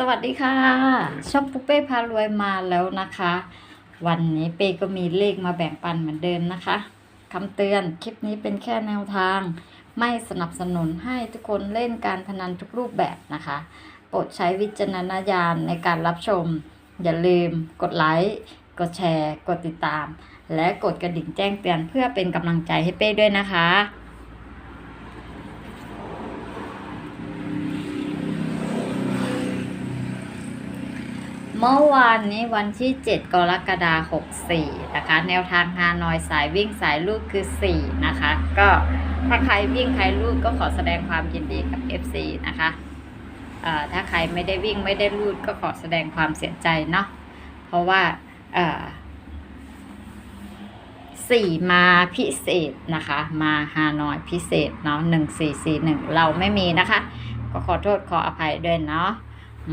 สวัสดีค่ะช่องปุ๊เป้พารวยมาแล้วนะคะ วันนี้เป้ก็มีเลขมาแบ่งปันเหมือนเดิมนะคะคำเตือนคลิปนี้เป็นแค่แนวทาง ไม่สนับสนุนให้ทุกคนเล่นการพนันทุกรูปแบบนะคะ โปรดใช้วิจารณญาณในการรับชม อย่าลืมกดไลค์กดแชร์ กดติดตาม และกดกระดิ่งแจ้งเตือนเพื่อเป็นกำลังใจให้เป้ด้วยนะคะ เมื่อวานนี้วันที่ 7 กรกฎาคม64 นะคะ แนวทางฮานอยสายวิ่งสายลูดคือ 4 นะคะ ก็ถ้าใครวิ่งใครลูดก็ขอแสดงความยินดีกับ FC นะคะถ้าใครไม่ได้วิ่งไม่ได้ลูดก็ขอแสดงความเสียใจเนาะเพราะว่าสี่มาพิเศษนะคะ มาฮานอยพิเศษเนาะหนึ่งสี่สี่หนึ่งเราไม่มีนะคะ ก็ขอโทษขออภัยด้วยเนาะ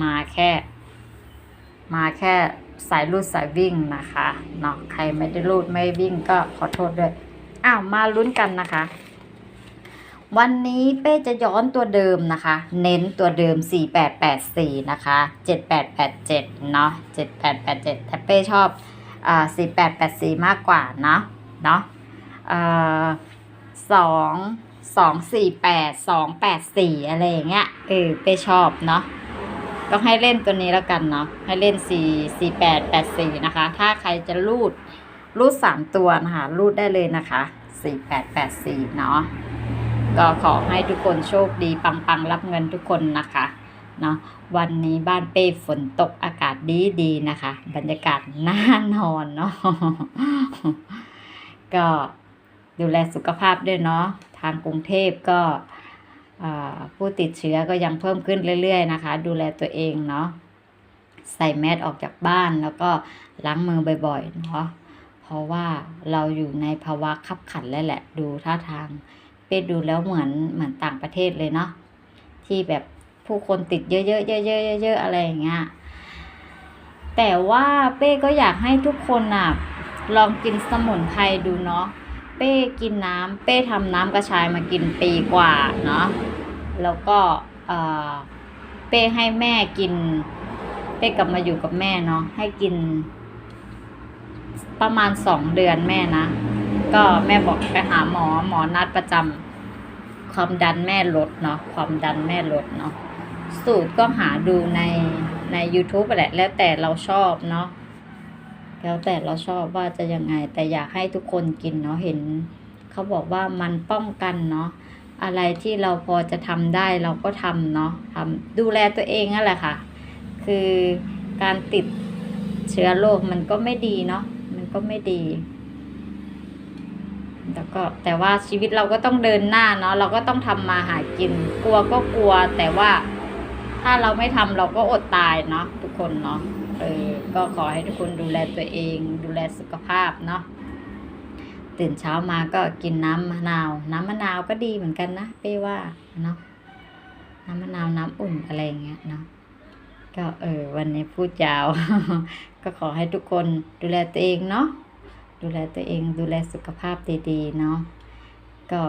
มาแค่ มาแค่สายรูดสายวิ่งนะคะเนาะใครไม่ได้รูดไม่วิ่งก็ขอโทษด้วยอ้าวมาลุ้นกันนะคะ วันนี้เป้จะย้อนตัวเดิมนะคะ เน้นตัวเดิม 4884 นะคะ 7887 เนาะ7887 แต่เป้ชอบอ่า4884 มากกว่าเนาะเนาะอ่อสองสองสี่แปดสองแปดสี่อะไรอย่างเงี้ยเออเป้ชอบเนาะ ต้องให้เล่นตัวนี้แล้วกันเนาะให้เล่นสี่สี่แปดแปดสี่นะคะ ถ้าใครจะรูดรูดสามตัวนะคะรูดได้เลยนะคะสี่แปดแปดสี่เนาะก็ขอให้ทุกคนโชคดีปังปังๆรับเงินทุกคนนะคะเนาะวันนี้บ้านเป้ฝนตกอากาศดีดีนะคะ บรรยากาศน่านอนเนาะก็ดูแลสุขภาพด้วยเนาะทางกรุงเทพก็ ผู้ติดเชื้อก็ยังเพิ่มขึ้นเรื่อย ๆ นะคะ ดูแลตัวเองเนาะใส่แมสออกจากบ้านแล้วก็ล้างมือบ่อยๆเนาะเพราะว่าเราอยู่ในภาวะขับขันแล้วแหละ ดูท่าทางเป้ดูแล้วเหมือนเหมือนต่างประเทศเลยเนาะที่แบบผู้คนติดเยอะๆเยอะๆเยอะๆอะไรอย่างเงี้ยแต่ว่าเป้ก็อยากให้ทุกคนอะลองกินสมุนไพรดูเนาะ เป้กินน้ำเป้ทำน้ำกระชายมากินปีกว่าเนาะแล้วก็เออเป้ให้แม่กิน เป้กลับมาอยู่กับแม่เนาะให้กิน ประมาณสองเดือนแม่นะก็แม่บอกไปหาหมอหมอนัดประจำความดันแม่ลดเนาะความดันแม่ลดเนาะสูตรก็หาดูในใน YouTube แหละแล้วแต่เราชอบเนาะ แล้วแต่เราชอบว่าจะยังไง แต่อยากให้ทุกคนกินเนาะเห็น เขาบอกว่ามันป้องกันเนาะอะไรที่เราพอจะทำได้เราก็ทำเนาะทำดูแลตัวเองนั่นแหละค่ะ คือการติดเชื้อโรคมันก็ไม่ดีเนาะมันก็ไม่ดีแล้วก็แต่ว่าชีวิตเราก็ต้องเดินหน้าเนาะเราก็ต้องทำมาหากิน กลัวก็กลัว แต่ว่าถ้าเราไม่ทำเราก็อดตายเนาะทุกคนเนาะ เออก็ขอให้ทุกคนดูแลตัวเอง ดูแลสุขภาพเนาะตื่นเช้ามาก็กินน้ำมะนาว น้ำมะนาวก็ดีเหมือนกันนะเป้ว่าเนาะน้ำมะนาวน้ำอุ่นอะไรอย่างเงี้ยเนาะก็เออวันนี้พูดยาว ก็ขอให้ทุกคนดูแลตัวเองเนาะดูแลตัวเองดูแลสุขภาพดีๆเนาะก็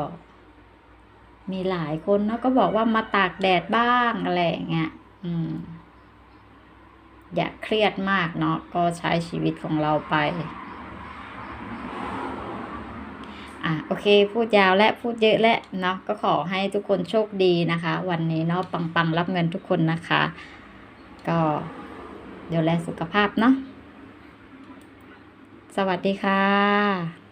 มีหลายคนเนาะก็บอกว่ามาตากแดดบ้างอะไรอย่างเงี้ย อืม อย่าเครียดมากเนาะก็ใช้ชีวิตของเราไป อะโอเค พูดยาวและพูดเยอะและเนาะก็ขอให้ทุกคนโชคดีนะคะ วันนี้เนาะปังๆ รับเงินทุกคนนะคะ ก็ดูแลสุขภาพเนาะสวัสดีค่ะ